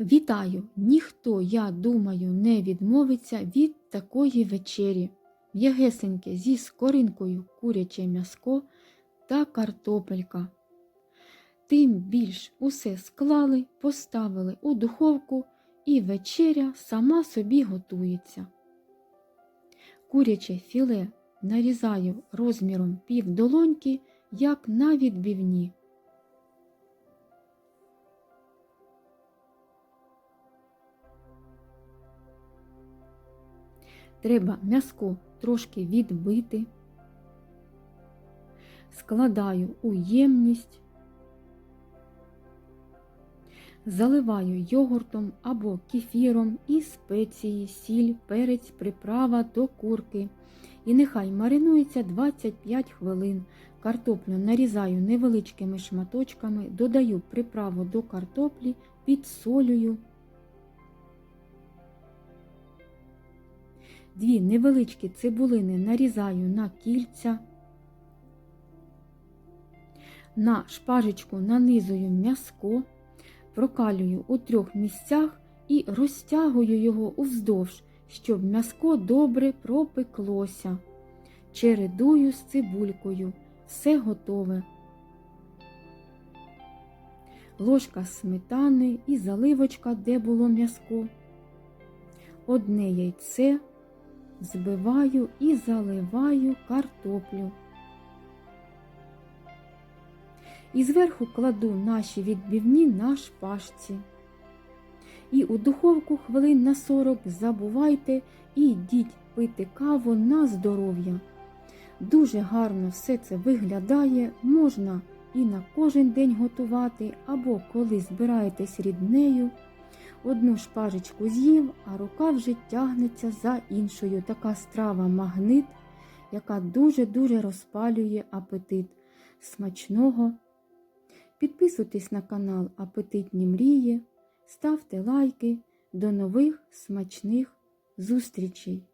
Вітаю! Ніхто, я думаю, не відмовиться від такої вечері. М'ягесеньке зі скоринкою куряче м'яско та картопелька. Тим більш усе склали, поставили у духовку і вечеря сама собі готується. Куряче філе нарізаю розміром півдолоньки, як на відбивні. Треба м'яско трошки відбити, складаю у ємність, заливаю йогуртом або кефіром і спеції, сіль, перець, приправа до курки. І нехай маринується 25 хвилин. Картоплю нарізаю невеличкими шматочками, додаю приправу до картоплі, підсолюю. Дві невеличкі цибулини нарізаю на кільця. На шпажечку нанизую м'яско, прокалюю у трьох місцях і розтягую його уздовж, щоб м'яско добре пропеклося. Чередую з цибулькою. Все готове. Ложка сметани і заливочка, де було м'яско. Одне яйце збиваю і заливаю картоплю. І зверху кладу наші відбивні на шпажці. І у духовку хвилин на 40 забувайте і йдіть пити каву на здоров'я. Дуже гарно все це виглядає, можна і на кожен день готувати, або коли збираєтесь ріднею. Одну шпажечку з'їв, а рука вже тягнеться за іншою. Така страва магнит, яка дуже-дуже розпалює апетит. Смачного. Підписуйтесь на канал Апетитні мрії, ставте лайки. До нових смачних зустрічей!